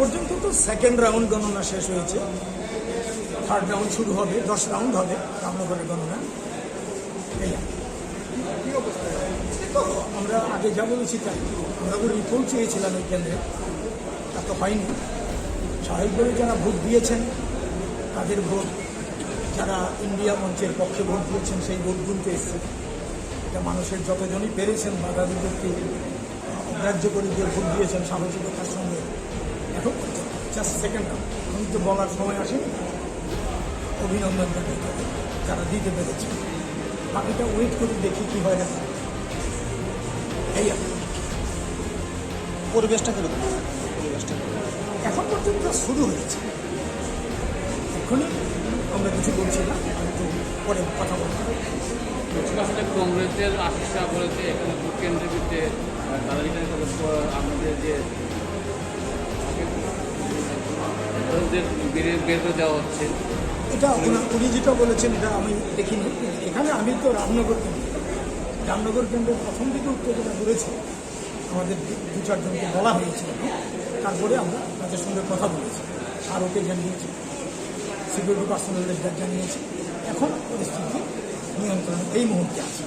পর্যন্ত তো second round গণনা শেষ হয়েছে। থার্ড রাউন্ড শুরু হবে, দশ রাউন্ড হবে রামনগরের গণনা। তো আমরা আগে যা বলেছি তাই। আমরা কোনো রিপোর্ট চেয়েছিলাম এই কেন্দ্রে। তা তো হয়নি। স্বাভাবিকভাবে যারা ভোট দিয়েছেন, তাদের ভোট, যারা ইন্ডিয়া মঞ্চের পক্ষে ভোট দিয়েছেন, সেই ভোট গুনতে এসছে। এটা মানুষের যতজনই পেরেছেন, বাধা বিপত্তি অগ্রাহ্য করে দিয়ে ভোট দিয়েছেন সাহসিকতার সঙ্গে। এখন জাস্ট সেকেন্ড আমি তো বলার সময় আসেনি। অভিনন্দন জানাই। যারা দিতে পেরেছে। বাকিটা ওয়েট করে দেখি কি হয় না। এই আর পরিবেশটা কীরকম? পরিবেশটা এখন পর্যন্ত শুরু হয়েছে। এখনই আমরা কিছু বলছি না। একটু পরে কথা বলব। আসলে কংগ্রেসের আশিসা বলেছে এখানে ভোট কেন্দ্রের বিরুদ্ধে তারা এখানে আমাদের যে ওদের বের করে দেওয়া হচ্ছে। এটা উনি যেটা বলেছেন, এটা আমি দেখিনি। এখানে আমি তো রামনগর কেন্দ্র রামনগর কেন্দ্রের প্রথম দিকে উত্তেজনা করেছে আমাদের দু চারজনকে বলা হয়েছিল, তারপরে আমরা তাদের সঙ্গে কথা বলেছি, আর ওকে জানিয়েছি সিকিউরিটি পার্সোনালদের জানিয়েছি। এখন পরিস্থিতি নিয়ন্ত্রণে এই মুহূর্তে আছে।